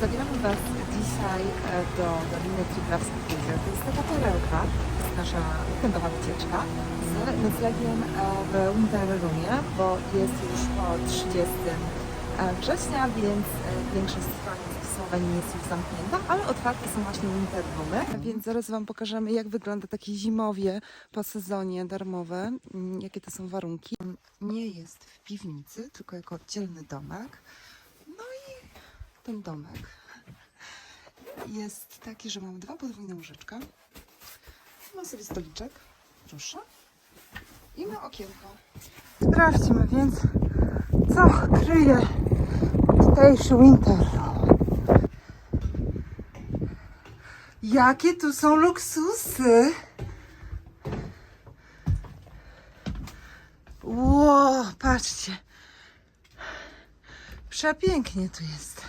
Zabieramy Was dzisiaj e, do Doliny Triglav-Spitzer. To jest taka perełka, nasza weekendowa wycieczka z noclegiem e, w Winter Roomie, bo jest już po 30 e, września, więc większość schronisk w Słowenii jest już zamknięta, ale otwarte są właśnie Winter Roomy. Więc zaraz Wam pokażemy, jak wygląda takie zimowie po sezonie darmowe, mm, jakie to są warunki. Nie jest w piwnicy, tylko jako oddzielny domek. Ten domek jest taki, że mamy dwa podwójne łóżeczka. Ma sobie stoliczek, proszę. I ma okienko. Sprawdźmy więc, co kryje tutejszy winter. Jakie tu są luksusy! Ło, patrzcie. Przepięknie tu jest.